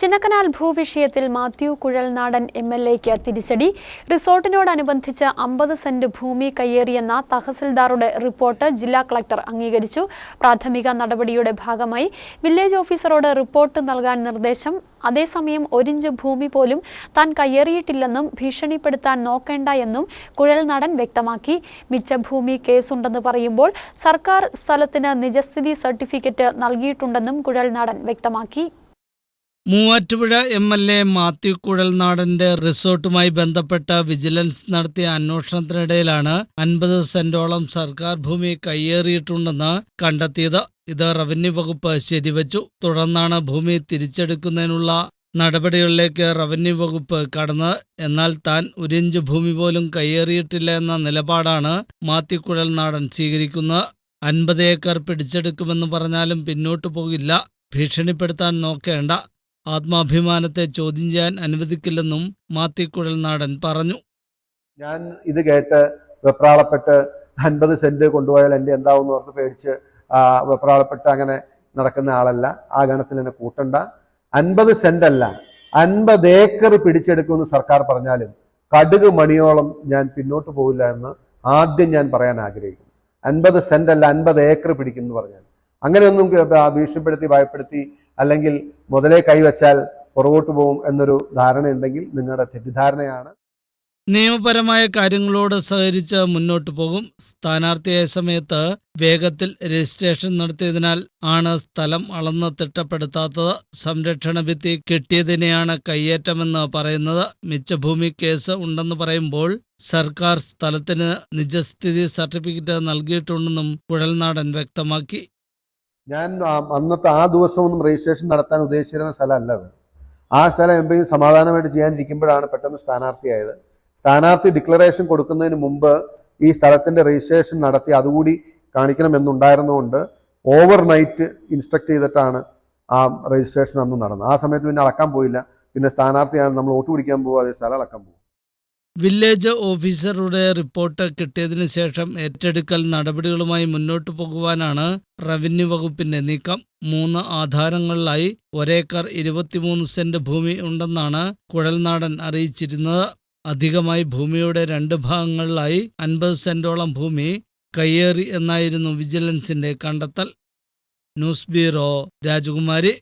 ചിന്നക്കനാൽ ഭൂവിഷയത്തിൽ Mathew Kuzhalnadan M L എക്ക് തിരിച്ചടി. റിസോർട്ടിനോടനുബന്ധിച്ച് അമ്പത് സെന്റ് ഭൂമി കയ്യേറിയെന്ന തഹസിൽദാറുടെ റിപ്പോർട്ട് ജില്ലാ കളക്ടർ അംഗീകരിച്ചു. പ്രാഥമിക നടപടിയുടെ ഭാഗമായി വില്ലേജ് ഓഫീസറോട് റിപ്പോർട്ട് നൽകാൻ നിർദ്ദേശം. അതേസമയം ഒരിഞ്ച് ഭൂമി പോലും താൻ കയ്യേറിയിട്ടില്ലെന്നും ഭീഷണിപ്പെടുത്താൻ നോക്കേണ്ട എന്നും കുഴൽനാടൻ വ്യക്തമാക്കി. മിച്ച ഭൂമി കേസുണ്ടെന്ന് പറയുമ്പോൾ സർക്കാർ സ്ഥലത്തിന് നിജസ്ഥിതി സർട്ടിഫിക്കറ്റ് നൽകിയിട്ടുണ്ടെന്നും കുഴൽനാടൻ വ്യക്തമാക്കി. Muvattupuzha M L A Mathew കുഴൽനാടന്റെ റിസോർട്ടുമായി ബന്ധപ്പെട്ട വിജിലൻസ് നടത്തിയ അന്വേഷണത്തിനിടയിലാണ് അൻപത് സെന്റോളം സർക്കാർ ഭൂമി കയ്യേറിയിട്ടുണ്ടെന്ന് കണ്ടെത്തിയത്. ഇത് റവന്യൂ വകുപ്പ് ശരിവച്ചു. തുടർന്നാണ് ഭൂമി തിരിച്ചെടുക്കുന്നതിനുള്ള നടപടികളിലേക്ക് റവന്യൂ വകുപ്പ് കടന്ന്. എന്നാൽ താൻ ഒരിഞ്ച് ഭൂമി പോലും കയ്യേറിയിട്ടില്ല എന്ന നിലപാടാണ് മാത്യു കുഴൽനാടൻ സ്വീകരിക്കുന്നത്. അൻപത് ഏക്കർ പിടിച്ചെടുക്കുമെന്ന് പറഞ്ഞാലും പിന്നോട്ടു പോകില്ല. ഭീഷണിപ്പെടുത്താൻ നോക്കേണ്ട. ആത്മാഭിമാനത്തെ ചോദ്യം ചെയ്യാൻ അനുവദിക്കില്ലെന്നും മാത്തിക്കുഴൽ നാടൻ പറഞ്ഞു. ഞാൻ ഇത് കേട്ട് വെപ്രാളപ്പെട്ട് അൻപത് സെന്റ് കൊണ്ടുപോയാൽ എന്റെ എന്താവും ഓർത്ത് പറഞ്ഞ് പേടിച്ച് വെപ്രാളപ്പെട്ട് അങ്ങനെ നടക്കുന്ന ആളല്ല. ആ ഗണത്തിൽ എന്നെ കൂട്ടണ്ട. അൻപത് സെന്റ് അല്ല അൻപത് ഏക്കർ പിടിച്ചെടുക്കുമെന്ന് സർക്കാർ പറഞ്ഞാലും കടുക് മണിയോളം ഞാൻ പിന്നോട്ട് പോകില്ല എന്ന് ആദ്യം ഞാൻ പറയാൻ ആഗ്രഹിക്കുന്നു. അൻപത് സെന്റ് അല്ല അൻപത് ഏക്കർ പിടിക്കുന്നു പറഞ്ഞാൽ. അങ്ങനെയൊന്നും ഭീഷണിപ്പെടുത്തി ഭയപ്പെടുത്തി അല്ലെങ്കിൽ മുതലേ കൈവച്ചാൽ പുറകോട്ട് പോകും എന്നൊരു ധാരണ ഉണ്ടെങ്കിൽ നിങ്ങളുടെ തെറ്റിദ്ധാരണയാണ്. നിയമപരമായ കാര്യങ്ങളോട് സഹകരിച്ച് മുന്നോട്ട് പോകും. സ്ഥാനാർത്ഥിയായ സമയത്ത് വേഗത്തിൽ രജിസ്ട്രേഷൻ നടത്തിയതിനാൽ ആണ് സ്ഥലം അളന്ന് തിട്ടപ്പെടുത്താത്തത്. സംരക്ഷണ ഭിത്തി കിട്ടിയതിനെയാണ് കയ്യേറ്റമെന്ന് പറയുന്നത്. മിച്ചഭൂമി കേസ് ഉണ്ടെന്ന് പറയുമ്പോൾ സർക്കാർ സ്ഥലത്തിന് നിജസ്ഥിതി സർട്ടിഫിക്കറ്റ് നൽകിയിട്ടുണ്ടെന്നും കുഴൽനാടൻ വ്യക്തമാക്കി. ഞാൻ അന്നത്തെ ആ ദിവസമൊന്നും രജിസ്ട്രേഷൻ നടത്താൻ ഉദ്ദേശിച്ചിരുന്ന സ്ഥലമല്ല അത്. ആ സ്ഥലം എന്തെങ്കിലും സമാധാനമായിട്ട് ചെയ്യാനിരിക്കുമ്പോഴാണ് പെട്ടെന്ന് സ്ഥാനാർത്ഥിയായത്. സ്ഥാനാർത്ഥി ഡിക്ലറേഷൻ കൊടുക്കുന്നതിന് മുമ്പ് ഈ സ്ഥലത്തിന്റെ രജിസ്ട്രേഷൻ നടത്തി അതുകൂടി കാണിക്കണമെന്നുണ്ടായിരുന്നുകൊണ്ട് ഓവർ നൈറ്റ് ഇൻസ്ട്രക്ട് ചെയ്തിട്ടാണ് ആ രജിസ്ട്രേഷൻ അന്ന് നടന്നത്. ആ സമയത്ത് പിന്നെ അളക്കാൻ പോയില്ല. പിന്നെ സ്ഥാനാർത്ഥിയാണ് നമ്മൾ വോട്ട് പിടിക്കാൻ പോകുക അതേ സ്ഥലം അളക്കാൻ പോകും വില്ലേജ് ഓഫീസറുടെ റിപ്പോർട്ട് കിട്ടിയതിനു ശേഷം ഏറ്റെടുക്കൽ നടപടികളുമായി മുന്നോട്ടു പോകുവാനാണ് റവന്യൂ വകുപ്പിന്റെ നീക്കം. മൂന്ന് ആധാരങ്ങളിലായി ഒരേക്കർ ഇരുപത്തിമൂന്ന് സെന്റ് ഭൂമി ഉണ്ടെന്നാണ് കുഴൽനാടൻ അറിയിച്ചിരുന്നത്. അധികമായി ഭൂമിയുടെ രണ്ട് ഭാഗങ്ങളിലായി അൻപത് സെന്റോളം ഭൂമി കയ്യേറി എന്നായിരുന്നു വിജിലൻസിന്റെ കണ്ടെത്തൽ. ന്യൂസ് ബ്യൂറോ രാജകുമാരി.